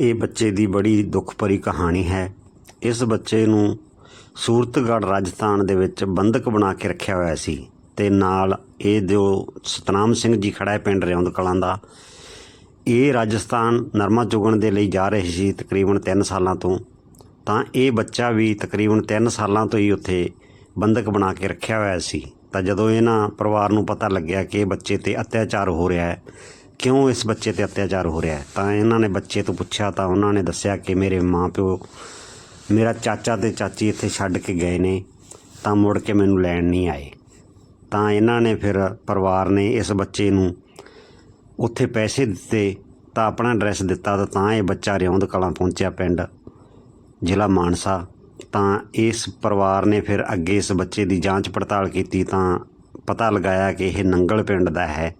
ਇਹ ਬੱਚੇ ਦੀ ਬੜੀ ਦੁੱਖ ਭਰੀ ਕਹਾਣੀ ਹੈ। ਇਸ ਬੱਚੇ ਨੂੰ ਸੂਰਤਗੜ੍ਹ ਰਾਜਸਥਾਨ ਦੇ ਵਿੱਚ ਬੰਦਕ ਬਣਾ ਕੇ ਰੱਖਿਆ ਹੋਇਆ ਸੀ ਤੇ ਨਾਲ ਇਹ ਜੋ ਸਤਨਾਮ ਸਿੰਘ ਜੀ ਖੜਾ ਹੈ ਪਿੰਡ ਰਿਆਉਂਦ ਕਲਾਂ ਦਾ, ਇਹ ਰਾਜਸਥਾਨ ਨਰਮਾ ਚੁਗਣ ਦੇ ਲਈ ਜਾ ਰਹੇ ਸੀ ਤਕਰੀਬਨ 3 ਸਾਲਾਂ ਤੋਂ। ਤਾਂ ਇਹ ਬੱਚਾ ਵੀ ਤਕਰੀਬਨ 3 ਸਾਲਾਂ ਤੋਂ ਹੀ ਉੱਥੇ ਬੰਦਕ ਬਣਾ ਕੇ ਰੱਖਿਆ ਹੋਇਆ ਸੀ। ਤਾਂ ਜਦੋਂ ਇਹਨਾਂ ਪਰਿਵਾਰ ਨੂੰ ਪਤਾ ਲੱਗਿਆ ਕਿ ਇਹ ਬੱਚੇ ਤੇ ਅਤਿਆਚਾਰ ਹੋ ਰਿਹਾ ਹੈ ਕਿਉਂ ਇਸ ਬੱਚੇ ਤੇ ਅਤਿਆਚਾਰ ਹੋ ਰਿਹਾ ਤਾਂ ਇਹਨਾਂ ਨੇ ਬੱਚੇ ਤੋਂ ਪੁੱਛਿਆ, ਤਾਂ ਉਹਨਾਂ ਨੇ ਦੱਸਿਆ ਕਿ ਮੇਰੇ ਮਾਪਿਓ ਮੇਰਾ ਚਾਚਾ ਤੇ ਚਾਚੀ ਇੱਥੇ ਛੱਡ ਕੇ ਗਏ ਨੇ, ਤਾਂ ਮੁੜ ਕੇ ਮੈਨੂੰ ਲੈਣ ਨਹੀਂ ਆਏ। ਤਾਂ ਇਹਨਾਂ ਨੇ ਫਿਰ ਪਰਿਵਾਰ ਨੇ ਇਸ ਬੱਚੇ ਨੂੰ ਉੱਥੇ ਪੈਸੇ ਦਿੱਤੇ, ਤਾਂ ਆਪਣਾ ਐਡਰੈਸ ਦਿੱਤਾ, ਤਾਂ ਤਾਂ ਇਹ ਬੱਚਾ ਰਿਆਉਂਦ ਕਲਾਂ ਪਹੁੰਚਿਆ ਪਿੰਡ, ਜ਼ਿਲ੍ਹਾ ਮਾਨਸਾ। ਤਾਂ ਇਸ ਪਰਿਵਾਰ ਨੇ ਫਿਰ ਅੱਗੇ ਇਸ ਬੱਚੇ ਦੀ ਜਾਂਚ ਪੜਤਾਲ ਕੀਤੀ, ਤਾਂ ਪਤਾ ਲਗਾਇਆ ਕਿ ਇਹ ਨੰਗਲ ਪਿੰਡ ਦਾ ਹੈ।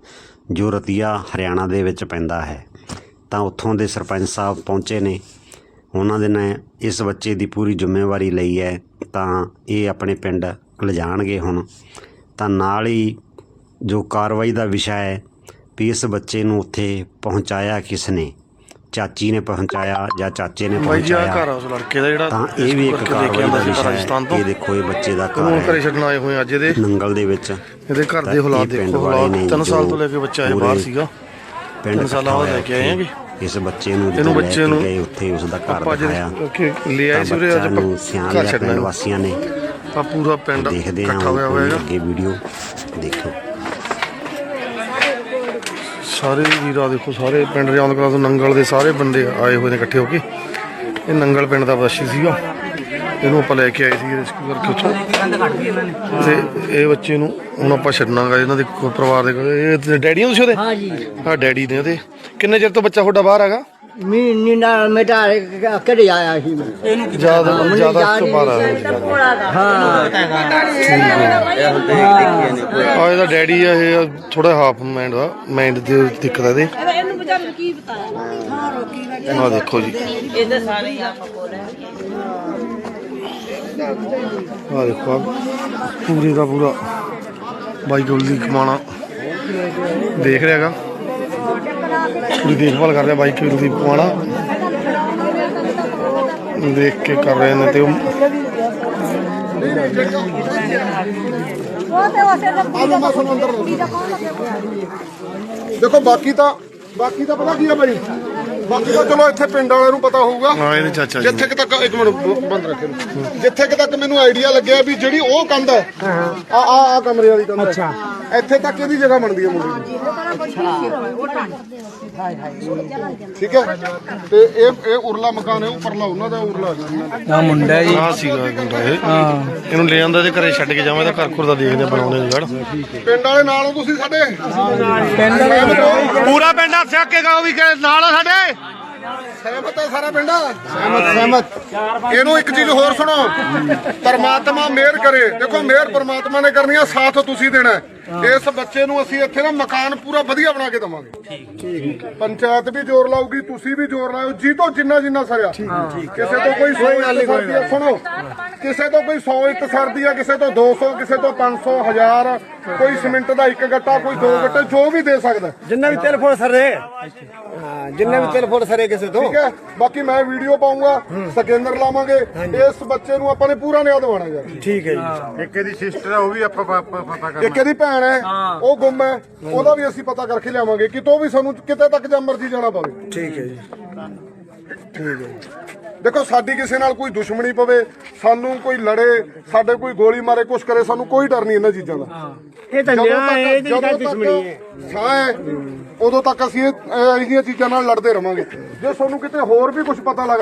ਜੋ ਰਤੀਆ ਹਰਿਆਣਾ ਦੇ ਵਿੱਚ ਪੈਂਦਾ ਹੈ, ਤਾਂ ਉੱਥੋਂ ਦੇ ਸਰਪੰਚ ਸਾਹਿਬ ਪਹੁੰਚੇ ਨੇ। ਉਹਨਾਂ ਦੇ ਨੇ ਇਸ ਬੱਚੇ ਦੀ ਪੂਰੀ ਜ਼ਿੰਮੇਵਾਰੀ ਲਈ ਹੈ, ਤਾਂ ਇਹ ਆਪਣੇ ਪਿੰਡ ਲਿਜਾਣਗੇ ਹੁਣ। ਤਾਂ ਨਾਲ ਹੀ ਜੋ ਕਾਰਵਾਈ ਦਾ ਵਿਸ਼ਾ ਹੈ, ਵੀ ਇਸ ਬੱਚੇ ਨੂੰ ਉੱਥੇ ਪਹੁੰਚਾਇਆ ਕਿਸ ਨੇ। ਚਾਚੀ ਨੇ ਪਹੁੰਚਾਇਆ ਜਾਂ ਚਾਚੇ ਨੇ ਆ ਘਰ ਪਹੁੰਚਾਇਆ ਆ ਉਸ ਲੜਕੇ ਦਾ ਜਿਹੜਾ ਤਾਂ ਇਹ ਵੀ ਇੱਕ ਕਾਰਵਾਈ ਦਾ ਵਿਸ਼ਾ ਰਾਜਸਥਾਨ ਤੋਂ। ਹੈ ਇਹ ਦੇਖੋ ਇਹ ਬੱਚੇ ਦਾ ਘਰ ਘਰੇ ਹੈ। ਛੱਡਣ ਆਏ ਹੋਏ ਆ ਅੱਜ ਇਹਦੇ। ਨੰਗਲ ਦੇ ਵਿੱਚ। ਇਹਦੇ ਘਰ ਦੇ ਹਾਲਾਤ ਇਹ ਦੇਖੋ ਹਾਲਾਤ ਨੇ 3 ਸਾਲ ਤੋਂ ਲੈ ਕੇ ਬੱਚਾ ਇਹ ਬਾਹਰ ਸੀਗਾ। ਪਿੰਡ ਸਾਲਾਂ ਬਾਅਦ ਲੈ ਕੇ ਆਏ ਹੈਗੇ। ਇਸ ਬੱਚੇ ਨੂੰ ਇਹਨੂੰ ਬੱਚੇ ਨੂੰ ਗਏ ਉੱਥੇ ਉਸ ਦਾ ਘਰ ਦਿਖਾਇਆ। ਲੈ ਆਏ ਸੀ ਉਰੇ ਅੱਜ ਘਰ ਛੱਡਣਾ। ਹੈ। ਵਾਸੀਆਂ ਨੇ। ਤਾਂ ਪੂਰਾ ਪਿੰਡ ਹਾਂ ਇਕੱਠਾ ਹੋਇਆ ਹੋਇਆ ਹੈਗਾ। ਅੱਗੇ ਵੀਡੀਓ ਦੇਖੋ। ਸਾਰੇ ਵੀਰਾ ਦੇਖੋ ਸਾਰੇ ਪਿੰਡ ਰਿਆਉਂਦ ਕਲਾਂ ਤੋਂ ਨੰਗਲ ਦੇ ਸਾਰੇ ਬੰਦੇ ਆਏ ਹੋਏ ਨੇ ਇਕੱਠੇ ਹੋ ਕੇ। ਇਹ ਨੰਗਲ ਪਿੰਡ ਦਾ ਵਾਸੀ ਸੀਗਾ। ਇਹਨੂੰ ਆਪਾਂ ਲੈ ਕੇ ਆਏ ਸੀ ਰੈਸਕਿਊ ਕਰਕੇ ਉੱਥੋਂ। ਤੇ ਇਹ ਬੱਚੇ ਨੂੰ ਹੁਣ ਆਪਾਂ ਛੱਡਣਾਗਾ ਇਹਨਾਂ ਦੇ ਪਰਿਵਾਰ ਦੇ। ਇਹ ਡੈਡੀ ਹੋ ਤੁਸੀਂ ਉਹਦੇ? जी ਹਾਂ ਡੈਡੀ ਨੇ ਉਹਦੇ। ਕਿੰਨੇ ਚਿਰ ਤੋਂ ਬੱਚਾ ਤੁਹਾਡਾ ਬਾਹਰ ਹੈਗਾ? ਮੀਂਹ ਨਾਲ ਮੇਟਾ ਕਿਹੜੇ ਆਇਆ ਸੀ ਮੈਂ? ਜ਼ਿਆਦਾ ਜ਼ਿਆਦਾ ਸੁਭਾਰ ਹਾਂ। ਆ ਇਹਦਾ ਡੈਡੀ ਆ ਇਹ ਥੋੜਾ ਹਾਫ ਮਾਈਂਡ ਦਾ ਮਾਈਂਡ ਦੀ ਦਿੱਕਤ ਆ ਇਹਦੇ। ਇਹਨੂੰ ਬਚਾਰ ਕੀ ਬਤਾਇਆ? ਹਾਂ ਰੋਕੀ ਨਾ ਦੇਖੋ ਜੀ। ਇਹਦੇ ਸਾਰੇ ਆਪਾਂ ਕੋਲ ਹੈ। ਆ ਦੇਖੋ ਪੂਰੀ ਦਾ ਪੂਰਾ ਬਾਈਕਲ ਦੀ ਕਮਾਣਾ। ਦੇਖ ਰਿਹਾਗਾ ਪੂਰੀ ਦੇਖਭਾਲ ਕਰ ਰਿਹਾ ਬਾਈ ਗੁੱਲ ਦੀ ਕਮਾਣਾ ਦੇਖ ਕੇ ਕਰ ਰਹੇ ਨੇ ਤੇ ਉਹ ਦੇਖੋ, ਬਾਕੀ ਤਾਂ ਬਾਕੀ ਤਾਂ ਪਤਾ ਕੀ ਆ ਬਾਈ? ਬਾਕੀ ਤਾਂ ਚਲੋ ਇੱਥੇ ਪਿੰਡ ਵਾਲਿਆਂ ਨੂੰ ਪਤਾ ਹੋਊਗਾ। ਹਾਂ ਇਹਦੇ ਚਾਚਾ ਜੀ। ਜਿੱਥੇ ਕਿ ਤੱਕ ਇੱਕ ਮਿੰਟ ਬ- ਬੰਦ ਰੱਖੇ ਨੂੰ। ਜਿੱਥੇ ਕਿ ਤੱਕ ਮੈਨੂੰ ਆਈਡੀਆ ਲੱਗਿਆ ਵੀ ਜਿਹੜੀ ਉਹ ਕੰਧ ਹੈ ਆ ਆ ਆ ਕਮਰੇ ਵਾਲੀ ਕੰਧ ਅੱਛਾ। ਇੱਥੇ ਤੱਕ ਇਹਦੀ ਜਗ੍ਹਾ ਬਣਦੀ ਹੈ ਮੁੰਡੇ ਦੀ। ਠੀਕ ਹੈ? ਤੇ ਇਹ ਇਹ ਉਰਲਾ ਮਕਾਨ ਹੈ ਉੱਪਰਲਾ ਉਹਨਾਂ ਦਾ ਉਰਲਾ ਜੀ ਆ ਮੁੰਡਾ ਜੀ। ਆ ਸੀਗਾ ਇਹ ਮੁੰਡਾ ਇਹ। ਇਹਨੂੰ ਲੈ ਆਂਦਾ ਤੇ ਘਰੇ ਛੱਡ ਕੇ ਜਾਵਾਂ ਇਹਦਾ ਘਰ ਘੁਰ ਦਾ ਦੇਖਦੇ ਆ, ਬਣਾਉਂਦੇ ਜੜ ਪਿੰਡ ਵਾਲੇ ਨਾਲ ਹੋ ਤੁਸੀਂ ਸਾਡੇ? ਪੂਰਾ ਪਿੰਡ ਹੱਸਿਆ ਕੇ ਵੀ ਨਾਲ ਆ ਸਾਡੇ। ਸਹਿਮਤ ਹੈ ਸਾਰਾ ਪਿੰਡ? ਸਹਿਮਤ ਸਹਿਮਤ। ਇਹਨੂੰ ਇੱਕ ਚੀਜ਼ ਹੋਰ ਸੁਣੋ। ਪਰਮਾਤਮਾ ਮਿਹਰ ਕਰੇ। ਦੇਖੋ, ਮਿਹਰ ਪਰਮਾਤਮਾ ਨੇ ਕਰਨੀ ਆ, ਸਾਥ ਤੁਸੀਂ ਦੇਣਾ। ਇਸ ਬੱਚੇ ਨੂੰ ਅਸੀਂ ਇੱਥੇ ਨਾ ਮਕਾਨ ਪੂਰਾ ਵਧੀਆ ਬਣਾ ਕੇ ਦਵਾਂਗੇ। ਠੀਕ ਪੰਚਾਇਤ ਵੀ ਜ਼ੋਰ ਲਾਊਗੀ ਤੁਸੀਂ ਵੀ ਜ਼ੋਰ ਲਾਓ ਜੀ ਤੋਂ ਜਿੰਨਾ ਜਿੰਨਾ ਸਰਿਆ। ਕਿਸੇ ਤੋਂ ਕੋਈ 100 ਇੱਟ ਸਰਦੀ ਆ ਸੁਣੋ। ਕਿਸੇ ਤੋਂ ਕੋਈ 100 ਇੱਟ ਸਰਦੀ ਆ ਕਿਸੇ ਤੋਂ 200 ਕਿਸੇ ਤੋਂ 500 1000 ਕੋਈ ਸਿਮੈਂਟ ਦਾ ਇੱਕ ਗੱਟਾ ਕੋਈ ਦੋ ਗੱਟੇ ਜੋ ਵੀ ਦੇ ਸਕਦਾ। ਜਿੰਨਾ ਵੀ ਤਿਲ ਫੁੱਟ ਸਰੇ। ਹਾਂ ਜਿੰਨਾ ਵੀ ਤਿਲ ਫੁੱਟ ਸਰੇ ਕਿਸੇ ਤੋਂ। ਠੀਕ ਹੈ। ਬਾਕੀ ਮੈਂ ਵੀਡੀਓ ਪਾਉਂਗਾ ਸਕੇਂਦਰ ਲਾਵਾਂਗੇ। ਇਸ ਬੱਚੇ ਨੂੰ ਆਪਾਂ ਨੇ ਪੂਰਾ ਨਿਆਂ ਦਿਵਾਉਣਾ ਯਾਰ। ਠੀਕ ਹੈ ਜੀ। ਇੱਕ ਇਹਦੀ ਸਿਸਟਰ ਹੈ ਉਹ ਵੀ ਆਪਾਂ ਪਤਾ ਕਰਨਾ। ਇੱਕ ਇਹਦੀ ਭੈਣ ਹੈ ਉਹ ਗੁੰਮ ਹੈ ਉਹਦਾ ਵੀ ਅਸੀਂ ਪਤਾ ਕਰਕੇ ਲਿਆਵਾਂਗੇ ਕਿਤੋਂ ਵੀ ਸਾਨੂੰ ਕਿਤੇ ਤੱਕ ਜਾਂ ਮਰਜ਼ੀ ਜਾਣਾ ਪਵੇ। ਠੀਕ ਹੈ ਜੀ। ਦੇਖੋ ਸਾਡੀ ਕਿਸੇ ਨਾਲ ਕੋਈ ਦੁਸ਼ਮਣੀ ਪਵੇ ਸਾਨੂੰ ਕੋਈ ਲੜੇ ਸਾਡੇ ਕੋਈ ਗੋਲੀ ਮਾਰੇ ਕੁਛ ਕਰੇ ਸਾਨੂੰ ਕੋਈ ਡਰ ਨਹੀਂ ਇਹਨਾਂ ਚੀਜ਼ਾਂ ਦਾ। ਇਹ ਤਾਂ ਜਦੋਂ ਨਿਆਂ ਹੈ ਤੱਕ ਇਹਦੀ ਤਾਂ ਦੁਸ਼ਮਣੀ ਹੈ ਤੱਕ ਸਾਹ ਹੈ। ਉਦੋਂ ਤੱਕ ਅਸੀਂ ਇਹ ਇਹ ਜਿਹੀਆਂ ਚੀਜ਼ਾਂ ਨਾਲ ਲੜਦੇ ਰਵਾਂਗੇ। ਜੇ ਤੁਹਾਨੂੰ ਕਿਤੇ ਹੋਰ ਵੀ ਕੁਝ ਪਤਾ ਲੱਗ